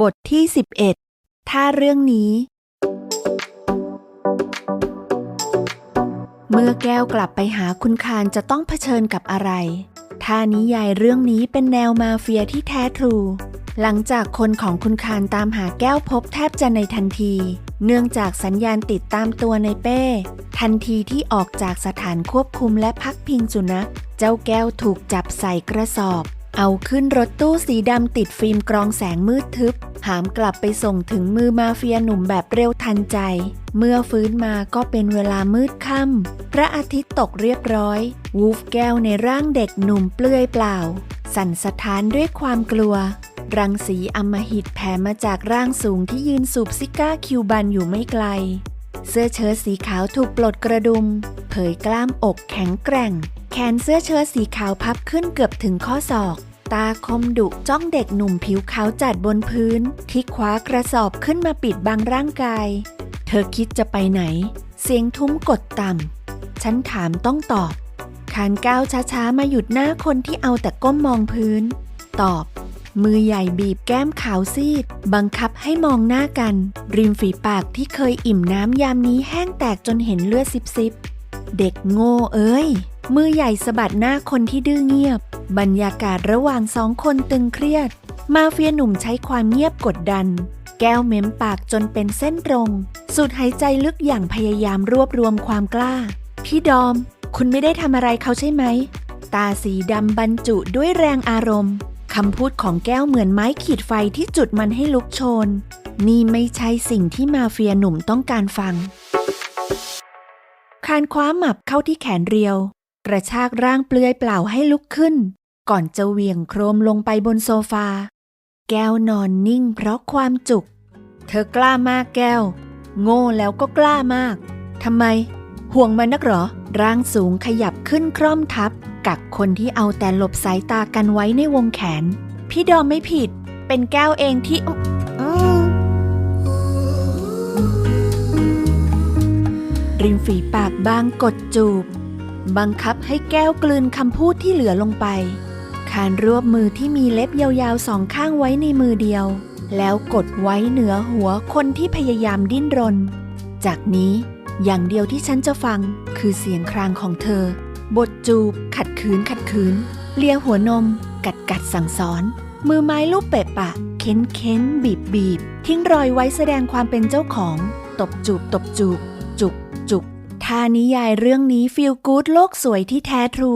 บทที่ 11 ถ้าเรื่องนี้ เมื่อแก้วกลับไปหาคุณคารจะต้องเผชิญกับอะไร ถ้านิยายเรื่องนี้เป็นแนวมาเฟียที่แท้ทรู หลังจากคนของคุณคารตามหาแก้วพบแทบจะในทันที เนื่องจากสัญญาณติดตามตัวในเป้ ทันทีที่ออกจากสถานควบคุมและพักพิงสุนัข เจ้าแก้วถูกจับใส่กระสอบ เอาขึ้นรถตู้สีดำติดฟิล์มกรองแสงมืดทึบ หามกลับไปส่งถึงมือมาเฟียหนุ่มแบบเร็วทันใจ เมื่อฟื้นมาก็เป็นเวลามืดค่ำพระอาทิตย์ตกเรียบร้อย วูฟแก้วในร่างเด็กหนุ่มเปลือยเปล่า สั่นสะท้านด้วยความกลัว รังสีอำมหิตแผ่มาจากร่างสูงที่ยืนสูบซิก้าคิวบันอยู่ไม่ไกล เสื้อเชิ้ตสีขาวถูกปลดกระดุม เผยกล้ามอกแข็งแกร่ง แขนเสื้อเชิ้ตสีขาวพับขึ้นเกือบถึงข้อศอก ตาคมดุจ้องเด็กหนุ่มผิวขาวจัดบนพื้น ที่คว้ากระสอบขึ้นมาปิดบังร่างกาย เธอคิดจะไปไหน เสียงทุ้มกดต่ำ ฉันถามต้องตอบคานก้าวช้าๆ มาหยุดหน้าคนที่เอาแต่ก้มมองพื้น ตอบ มือใหญ่บีบแก้มขาวซีด บังคับให้มองหน้ากัน ริมฝีปากที่เคยอิ่มน้ำยามนี้แห้งแตกจนเห็นเลือดซิบๆ เด็กโง่เอ้ย มือใหญ่สะบัดหน้าคนที่ดื้อเงียบ บรรยากาศระหว่างสองคนตึงเครียด มาเฟียหนุ่มใช้ความเงียบกดดัน แก้วเม้มปากจนเป็นเส้นตรง สูดหายใจลึกอย่างพยายามรวบรวมความกล้า พี่ดอม คุณไม่ได้ทำอะไรเขาใช่ไหม ตาสีดำบรรจุด้วยแรงอารมณ์คำพูดของแก้วเหมือนไม้ขีดไฟที่จุดมันให้ลุกโชน นี่ไม่ใช่สิ่งที่มาเฟียหนุ่มต้องการฟังคานคว้าหมับเข้าที่แขนเรียว กระชากร่างเปลือยเปล่าให้ลุกขึ้น ก่อนจะเหวี่ยงโครมลงไปบนโซฟา แก้วนอนนิ่งเพราะความจุก เธอกล้ามากแก้ว โง่แล้วก็กล้ามากทำไม ห่วงมันนักหรอ ร่างสูงขยับขึ้นคร่อมทับ กักคนที่เอาแต่หลบสายตากันไว้ในวงแขน พี่ดอมไม่ผิด เป็นแก้วเองที่ริมฝีปากบางกดจูบ บังคับให้แก้วกลืนคำพูดที่เหลือลงไป คานรวบมือที่มีเล็บยาวๆสองข้างไว้ในมือเดียว แล้วกดไว้เหนือหัวคนที่พยายามดิ้นรน จากนี้อย่างเดียวที่ฉันจะฟังคือเสียงครางของเธอ บทจูบ ขัดขืนขัดขืน เลียหัวนม กัดกัดสั่งสอน มือไม้ลูบเปะปะ เค้นเค้นบีบบีบ ทิ้งรอยไว้แสดงความเป็นเจ้าของ ตบจูบตบจูบ จุกท่านิยายเรื่องนี้ฟีลกู๊ดโลกสวยที่แท้ทรู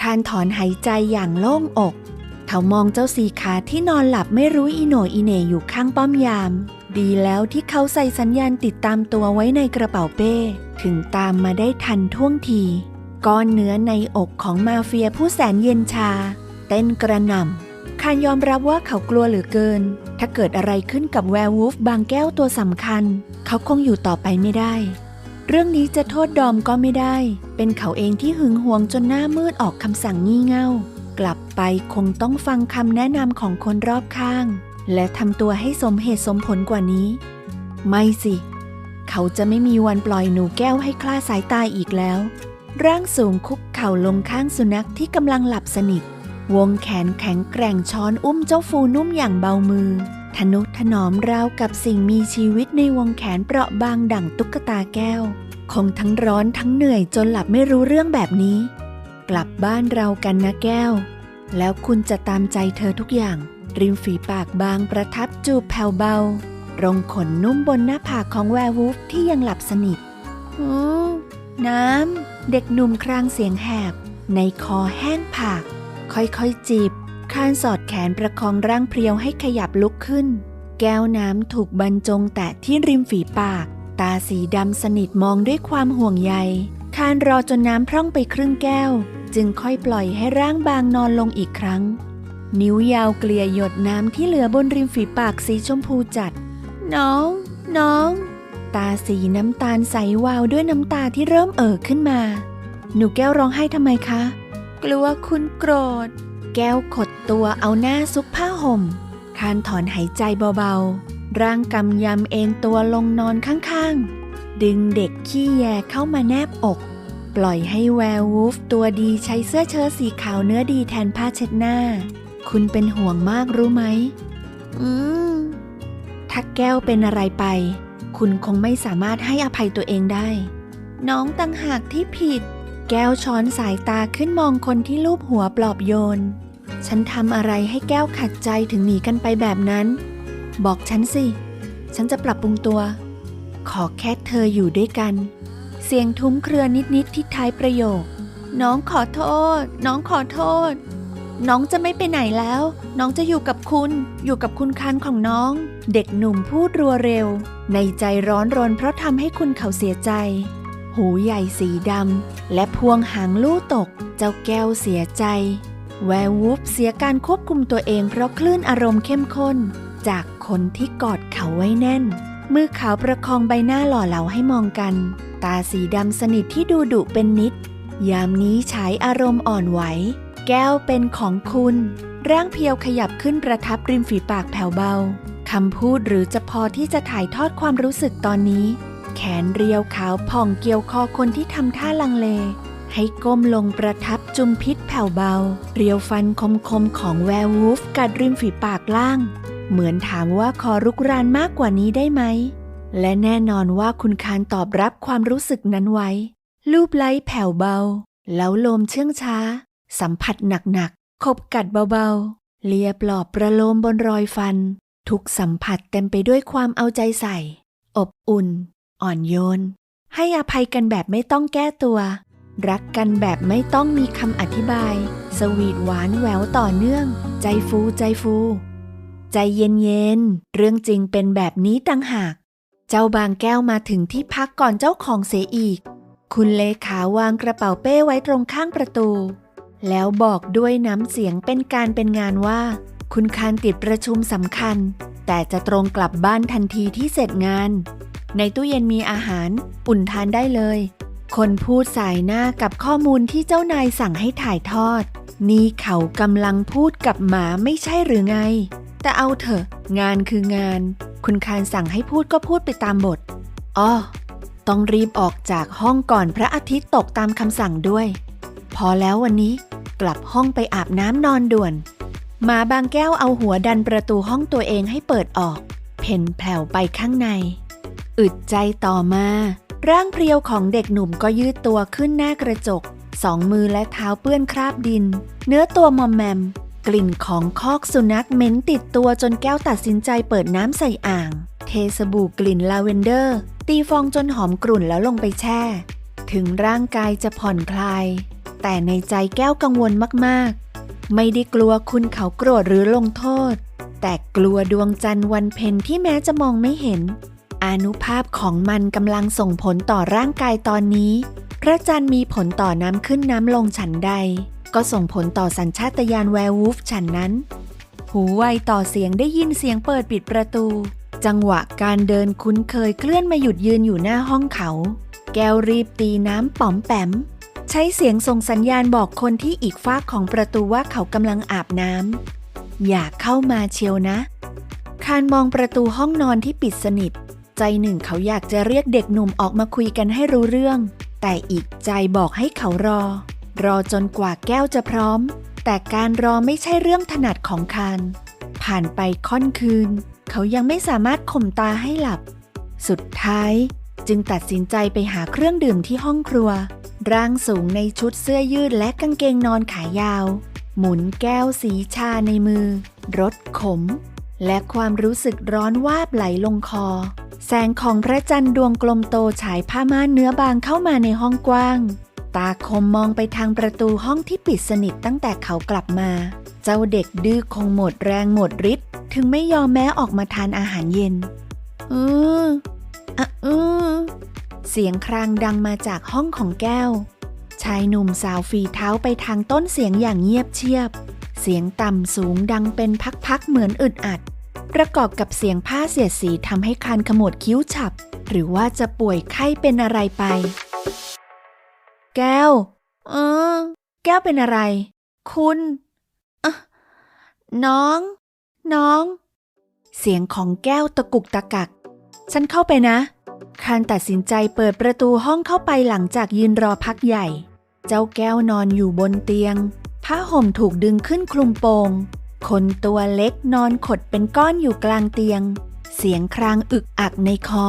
คานถอนหายใจอย่างโล่งอก เขามองเจ้าสีขาที่นอนหลับไม่รู้อีโหนอีเหน่อยู่ข้างป้อมยาม ดีแล้วที่เขาใส่สัญญาณติดตามตัวไว้ในกระเป๋าเป้ ถึงตามมาได้ทันท่วงที ก้อนเนื้อในอกของมาเฟียผู้แสนเย็นชา เต้นกระหน่ำคานยอมรับว่าเขากลัวเหลือเกิน ถ้าเกิดอะไรขึ้นกับแวร์วูฟบางแก้วตัวสำคัญ เขาคงอยู่ต่อไปไม่ได้ เรื่องนี้จะโทษดอมก็ไม่ได้ เป็นเขาเองที่หึงหวงจนหน้ามืดออกคำสั่งงี่เง่า กลับไปคงต้องฟังคำแนะนำของคนรอบข้าง และทำตัวให้สมเหตุสมผลกว่านี้ ไม่สิ เขาจะไม่มีวันปล่อยหนูแก้วให้คลาสายตาอีกแล้ว ร่างสูงคุกเข่าลงข้างสุนัขที่กำลังหลับสนิท วงแขนแข็งแกร่งช้อนอุ้มเจ้าฟูนุ่มอย่างเบามือ ทนุถนอมราวกับสิ่งมีชีวิตในวงแขนเปราะบางดั่งตุ๊กตาแก้ว คงทั้งร้อนทั้งเหนื่อยจนหลับไม่รู้เรื่องแบบนี้ กลับบ้านเรากันนะแก้ว แล้วคุณจะตามใจเธอทุกอย่าง ริมฝีปากบางประทับจูบแผ่วเบารงขนนุ่มบนหน้าผากของแวร์วูฟที่ยังหลับสนิทอืมน้ำ เด็กหนุ่มครางเสียงแหบ ในคอแห้งผาก ค่อยๆจีบ คานสอดแขนประคองร่างเพรียวให้ขยับลุกขึ้น แก้วน้ำถูกบรรจงแตะที่ริมฝีปาก ตาสีดำสนิทมองด้วยความห่วงใย คานรอจนน้ำพร่องไปครึ่งแก้ว จึงค่อยปล่อยให้ร่างบางนอนลงอีกครั้ง นิ้วยาวเกลี่ยหยดน้ำที่เหลือบนริมฝีปากสีชมพูจัด น้อง น้อง ตาสีน้ำตาลใสวาวด้วยน้ำตาที่เริ่มเอ่อขึ้นมา หนูแก้วร้องไห้ทำไมคะ กลัวคุณโกรธ แก้วขดตัวเอาหน้าซุกผ้าห่ม คานถอนหายใจเบาๆ ร่างกำยำเอนตัวลงนอนข้างๆ ดึงเด็กขี้แยเข้ามาแนบอก ปล่อยให้แวร์วูฟตัวดีใช้เสื้อเชิ้ตสีขาวเนื้อดีแทนผ้าเช็ดหน้า คุณเป็นห่วงมากรู้ไหม อืม ถ้าแก้วเป็นอะไรไป คุณคงไม่สามารถให้อภัยตัวเองได้ น้องต่างหากที่ผิด แก้วช้อนสายตาขึ้นมองคนที่ลูบหัวปลอบโยน ฉันทำอะไรให้แก้วขัดใจถึงหนีกันไปแบบนั้น บอกฉันสิ ฉันจะปรับปรุงตัว ขอแค่เธออยู่ด้วยกัน เสียงทุ้มเครือนิดๆที่ท้ายประโยค น้องขอโทษ น้องขอโทษ น้องจะไม่ไปไหนแล้ว น้องจะอยู่กับคุณ อยู่กับคุณคันของน้อง เด็กหนุ่มพูดรัวเร็ว ในใจร้อนรนเพราะทำให้คุณเขาเสียใจ หูใหญ่สีดำ และพวงหางลู่ตก เจ้าแก้วเสียใจ แวร์วูฟเสียการควบคุมตัวเองเพราะคลื่นอารมณ์เข้มข้น จากคนที่กอดเขาไว้แน่น มือขาวประคองใบหน้าหล่อเหลาให้มองกัน ตาสีดำสนิทที่ดูดุเป็นนิด ยามนี้ฉายอารมณ์อ่อนไหว แก้วเป็นของคุณ ร่างเพียวขยับขึ้นประทับริมฝีปากแผ่วเบาคำพูดหรือจะพอที่จะถ่ายทอดความรู้สึกตอนนี้ แขนเรียวขาวผ่องเกี่ยวคอคนที่ทำท่าลังเล ให้ก้มลงประทับจุมพิษแผ่วเบา เรียวฟันคมๆของแวร์วูฟกัดริมฝีปากล่าง เหมือนถามว่าขอรุกรานมากกว่านี้ได้ไหม และแน่นอนว่าคุณคานตอบรับความรู้สึกนั้นไว้ ลูบไล้แผ่วเบา แล้วลมเชื่องช้า สัมผัสหนักๆขบกัดเบาๆ เลียปลอบประโลมบนรอยฟัน ทุกสัมผัสเต็มไปด้วยความเอาใจใส่ อบอุ่น อ่อนโยน ให้อภัยกันแบบไม่ต้องแก้ตัว รักกันแบบไม่ต้องมีคำอธิบาย สวีทหวานแหววต่อเนื่อง ใจฟูใจฟู ใจเย็นๆเรื่องจริงเป็นแบบนี้ต่างหาก เจ้าบางแก้วมาถึงที่พักก่อนเจ้าของเสียอีก คุณเลขาวางกระเป๋าเป้ไว้ตรงข้างประตู แล้วบอกด้วยน้ำเสียงเป็นการเป็นงานว่า คุณคานติดประชุมสำคัญ แต่จะตรงกลับบ้านทันทีที่เสร็จงาน ในตู้เย็นมีอาหารอุ่นทานได้เลย คนพูดสายหน้ากับข้อมูลที่เจ้านายสั่งให้ถ่ายทอด นี่เขากำลังพูดกับหมาไม่ใช่หรือไง แต่เอาเถอะ งานคืองาน คุณคานสั่งให้พูดก็พูดไปตามบทอ้อต้องรีบออกจากห้องก่อนพระอาทิตย์ตกตามคำสั่งด้วย พอแล้ววันนี้กลับห้องไปอาบน้ำนอนด่วนหมาบางแก้วเอาหัวดันประตูห้องตัวเองให้เปิดออก เพ่นแผ่วไปข้างใน อึดใจต่อมา ร่างเพรียวของเด็กหนุ่มก็ยืดตัวขึ้นหน้ากระจก สองมือและเท้าเปื้อนคราบดิน เนื้อตัวมอมแมม กลิ่นของคอกสุนัขเหม็นติดตัวจนแก้วตัดสินใจเปิดน้ำใส่อ่าง เทสบู่กลิ่นลาเวนเดอร์ ตีฟองจนหอมกรุ่นแล้วลงไปแช่ ถึงร่างกายจะผ่อนคลาย แต่ในใจแก้วกังวลมากๆ ไม่ได้กลัวคุณเขาโกรธหรือลงโทษ แต่กลัวดวงจันทร์วันเพ็ญที่แม้จะมองไม่เห็น อานุภาพของมันกำลังส่งผลต่อร่างกายตอนนี้ พระจันทร์มีผลต่อน้ำขึ้นน้ำลงฉันใด ก็ส่งผลต่อสัญชาตญาณแวร์วูฟฉันนั้น หูไวต่อเสียงได้ยินเสียงเปิดปิดประตู จังหวะการเดินคุ้นเคยเคลื่อนมาหยุดยืนอยู่หน้าห้องเขา แก้วรีบตีน้ำป๋อมแปม ใช้เสียงส่งสัญญาณบอกคนที่อีกฟากของประตูว่าเขากำลังอาบน้ำอย่าเข้ามาเชียวนะ คานมองประตูห้องนอนที่ปิดสนิท ใจหนึ่งเขาอยากจะเรียกเด็กหนุ่มออกมาคุยกันให้รู้เรื่อง แต่อีกใจบอกให้เขารอ รอจนกว่าแก้วจะพร้อม แต่การรอไม่ใช่เรื่องถนัดของคานผ่านไปค่อนคืน เขายังไม่สามารถข่มตาให้หลับ สุดท้ายจึงตัดสินใจไปหาเครื่องดื่มที่ห้องครัว ร่างสูงในชุดเสื้อยืดและกางเกงนอนขายาว หมุนแก้วสีชาในมือรสขม และความรู้สึกร้อนวาบไหลลงคอ แสงของพระจันทร์ดวงกลมโตฉายผ้าม่านเนื้อบางเข้ามาในห้องกว้าง ตาคมมองไปทางประตูห้องที่ปิดสนิทตั้งแต่เขากลับมา เจ้าเด็กดื้อคงหมดแรงหมดฤทธิ์ถึงไม่ยอมแม้ออกมาทานอาหารเย็น อืออะอือเสียงครางดังมาจากห้องของแก้ว ชายหนุ่มสาวฝีเท้าไปทางต้นเสียงอย่างเงียบเชียบ เสียงต่ำสูงดังเป็นพักๆเหมือนอึดอัด ประกอบกับเสียงผ้าเสียดสีทำให้คานขมวดคิ้วฉับ หรือว่าจะป่วยไข้เป็นอะไรไป แก้ว เออ แก้วเป็นอะไร คุณอะน้อง น้อง เสียงของแก้วตะกุกตะกัก ฉันเข้าไปนะคานตัดสินใจเปิดประตูห้องเข้าไปหลังจากยืนรอพักใหญ่ เจ้าแก้วนอนอยู่บนเตียง ผ้าห่มถูกดึงขึ้นคลุมโปง คนตัวเล็กนอนขดเป็นก้อนอยู่กลางเตียง เสียงครางอึกอักในคอ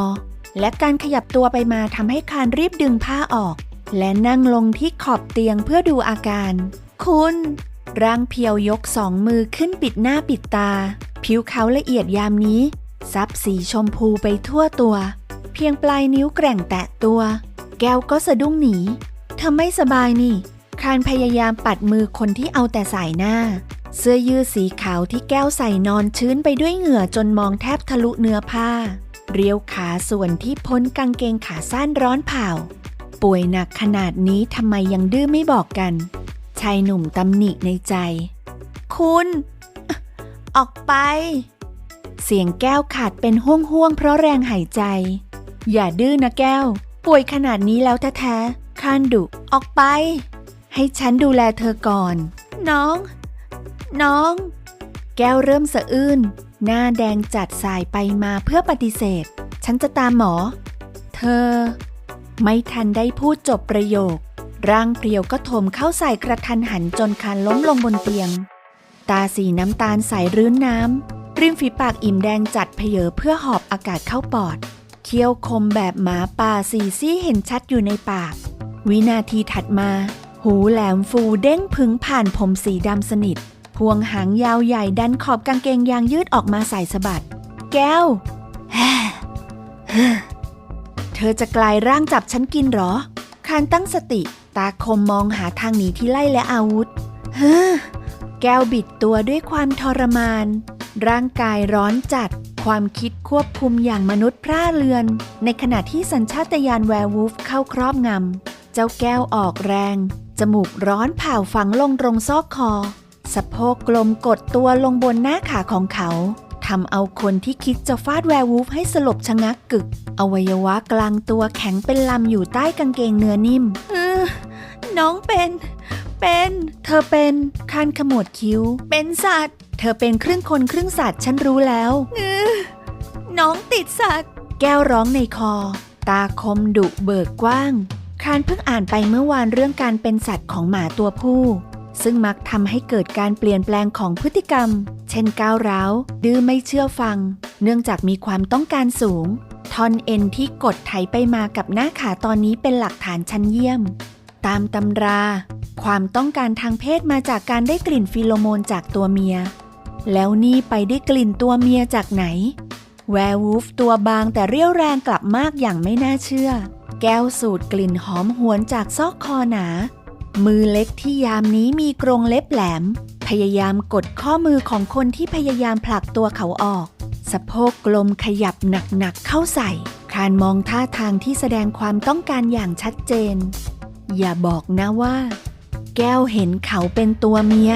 และการขยับตัวไปมาทำให้คานรีบดึงผ้าออก และนั่งลงที่ขอบเตียงเพื่อดูอาการ คุณ ร่างเพียวยกสองมือขึ้นปิดหน้าปิดตา ผิวเขาละเอียดยามนี้ซับสีชมพูไปทั่วตัว เพียงปลายนิ้วแกร่งแตะตัว แก้วก็สะดุ้งหนีเธอไม่สบายนี่คานพยายามปัดมือคนที่เอาแต่สายหน้า เสื้อยืดสีขาวที่แก้วใส่นอนชื้นไปด้วยเหงื่อจนมองแทบทะลุเนื้อผ้า เรียวขาส่วนที่พ้นกางเกงขาสั้นร้อนเผา ป่วยหนักขนาดนี้ทำไมยังดื้อไม่บอกกัน ชายหนุ่มตำหนิในใจ คุณ ออกไป เสียงแก้วขาดเป็นห่วงห่วงๆเพราะแรงหายใจ อย่าดื้อนะแก้ว ป่วยขนาดนี้แล้วแท้ๆคานดุ ออกไป ให้ฉันดูแลเธอก่อน น้อง น้อง แก้วเริ่มสะอื้น หน้าแดงจัดสายไปมาเพื่อปฏิเสธ ฉันจะตามหมอ เธอ ไม่ทันได้พูดจบประโยค ร่างเพรียวก็ถมเข้าใส่กระทันหันจนคานล้มลงบนเตียง ตาสีน้ำตาลใสรื้นน้ำ ริมฝีปากอิ่มแดงจัดเพเยอเพื่อหอบอากาศเข้าปอด เคี้ยวคมแบบหมาป่าสีซี่เห็นชัดอยู่ในปาก วินาทีถัดมา หูแหลมฟูเด้งพึงผ่านผมสีดำสนิท พวงหางยาวใหญ่ดันขอบกางเกงยางยืดออกมาใส่สะบัด แก้ว เธอจะกลายร่างจับฉันกินหรอ คานตั้งสติ ตาคมมองหาทางหนีที่ไล่และอาวุธเฮ้อแก้วบิดตัวด้วยความทรมาน ร่างกายร้อนจัด ความคิดควบคุมอย่างมนุษย์พร่าเรือน ในขณะที่สัญชาตญาณแวร์วูฟเข้าครอบงำ เจ้าแก้วออกแรง จมูกร้อนเผาฝังลงตรงซอกคอ สะโพกกลมกดตัวลงบนหน้าขาของเขาทำเอาคนที่คิดจะฟาดแวร์วูฟให้สลบชะงักกึก อวัยวะกลางตัวแข็งเป็นลำอยู่ใต้กางเกงเนื้อนิ่มเออน้องเป็น เป็น เธอเป็นคานขมวดคิ้ว เป็นสัตว์ เธอเป็นครึ่งคนครึ่งสัตว์ฉันรู้แล้วเออน้องติดสัตว์ แก้วร้องในคอ ตาคมดุเบิกกว้าง คานเพิ่งอ่านไปเมื่อวานเรื่องการเป็นสัตว์ของหมาตัวผู้ ซึ่งมักทำให้เกิดการเปลี่ยนแปลงของพฤติกรรม เช่นก้าวร้าว ดื้อไม่เชื่อฟัง เนื่องจากมีความต้องการสูงท่อนเอ็นที่กดไถไปมากับหน้าขาตอนนี้เป็นหลักฐานชั้นเยี่ยม ตามตำรา ความต้องการทางเพศมาจากการได้กลิ่นฟีโรโมนจากตัวเมีย แล้วนี่ไปได้กลิ่นตัวเมียจากไหน แวร์วูฟตัวบางแต่เรี่ยวแรงกลับมากอย่างไม่น่าเชื่อ แก้วสูดกลิ่นหอมหวนจากซอกคอหนา มือเล็กที่ยามนี้มีกรงเล็บแหลม พยายามกดข้อมือของคนที่พยายามผลักตัวเขาออก สะโพกกลมขยับหนักๆเข้าใส่ คานมองท่าทางที่แสดงความต้องการอย่างชัดเจน อย่าบอกนะว่า แก้วเห็นเขาเป็นตัวเมีย